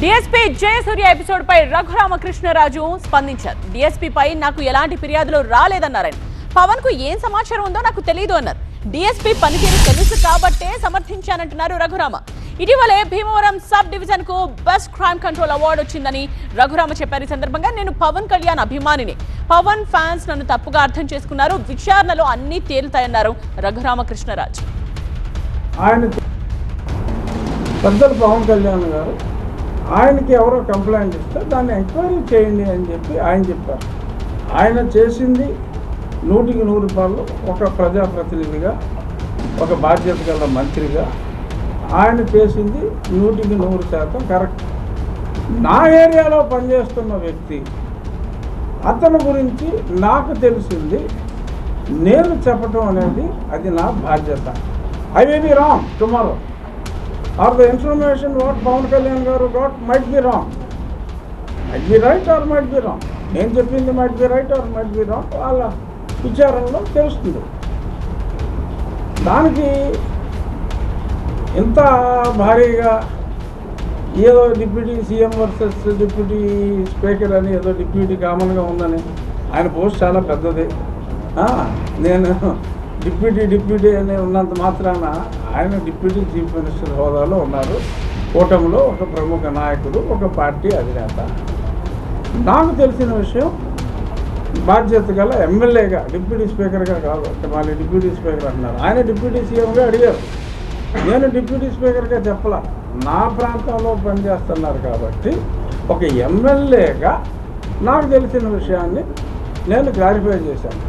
DSP Jayasurya episode పై రఘురామకృష్ణరాజు స్పందించారు. డిఎస్పీపై నాకు ఎలాంటి ఫిర్యాదులు రాలేదన్నారు పవన్కు ఏం సమాచారం ఉందో నాకు తెలియదు అన్నారు. డిఎస్పీ పనితీరు తెలుసు కాబట్టే సమర్థించానంటున్నారు రఘురామ. ఇటీవలే భీమవరం సబ్ డివిజన్కు బెస్ట్ క్రైమ్ కంట్రోల్ అవార్డు వచ్చిందని రఘురామ చెప్పారు. ఈ సందర్భంగా నేను పవన్ కళ్యాణ్ అభిమానిని. పవన్ ఫ్యాన్స్ నన్ను తప్పుగా అర్థం చేసుకున్నారు. విచారణలో అన్ని తేలుతాయన్నారు రఘురామకృష్ణరాజు. కృష్ణరాజు పెద్దలు పవన్ కళ్యాణ్ గారు ఆయనకి ఎవరో కంప్లైంట్ ఇస్తే దాన్ని ఎంక్వైరీ చేయండి అని చెప్పి ఆయన చెప్పారు. ఆయన చేసింది నూటికి నూరు రూపాయలు ఒక ప్రజాప్రతినిధిగా ఒక బాధ్యత గల మంత్రిగా. ఆయన చేసింది నూటికి నూరు శాతం కరెక్ట్. నా ఏరియాలో పనిచేస్తున్న వ్యక్తి అతని గురించి నాకు తెలిసింది నేను చెప్పటం అనేది అది నా బాధ్యత. I may be wrong tomorrow or the information what Pawan Kalyan garu got might be wrong might be right or might be wrong నేను చెప్పింది might be right or might be wrong వాళ్ళ విచారంలో తెలుస్తుంది. దానికి ఇంత భారీగా ఏదో deputy CM versus deputy speaker అని ఏదో డిప్యూటీ కామన్గా ఉందని ఆయన పోస్ట్ చాలా పెద్దది. నేను డిప్యూటీ డిప్యూటీ అని ఉన్నంత మాత్రాన ఆయన డిప్యూటీ చీఫ్ మినిస్టర్ హోదాలో ఉన్నారు. కూటమిలో ఒక ప్రముఖ నాయకుడు ఒక పార్టీ అధినేత. నాకు తెలిసిన విషయం బాధ్యత గల ఎమ్మెల్యేగా డిప్యూటీ స్పీకర్గా కాదు అంటే మళ్ళీ డిప్యూటీ స్పీకర్ అంటున్నారు. ఆయన డిప్యూటీ సీఎంగా అడిగారు. నేను డిప్యూటీ స్పీకర్గా చెప్పలా. నా ప్రాంతంలో పనిచేస్తున్నారు కాబట్టి ఒక ఎమ్మెల్యేగా నాకు తెలిసిన విషయాన్ని నేను క్లారిఫై చేశాను.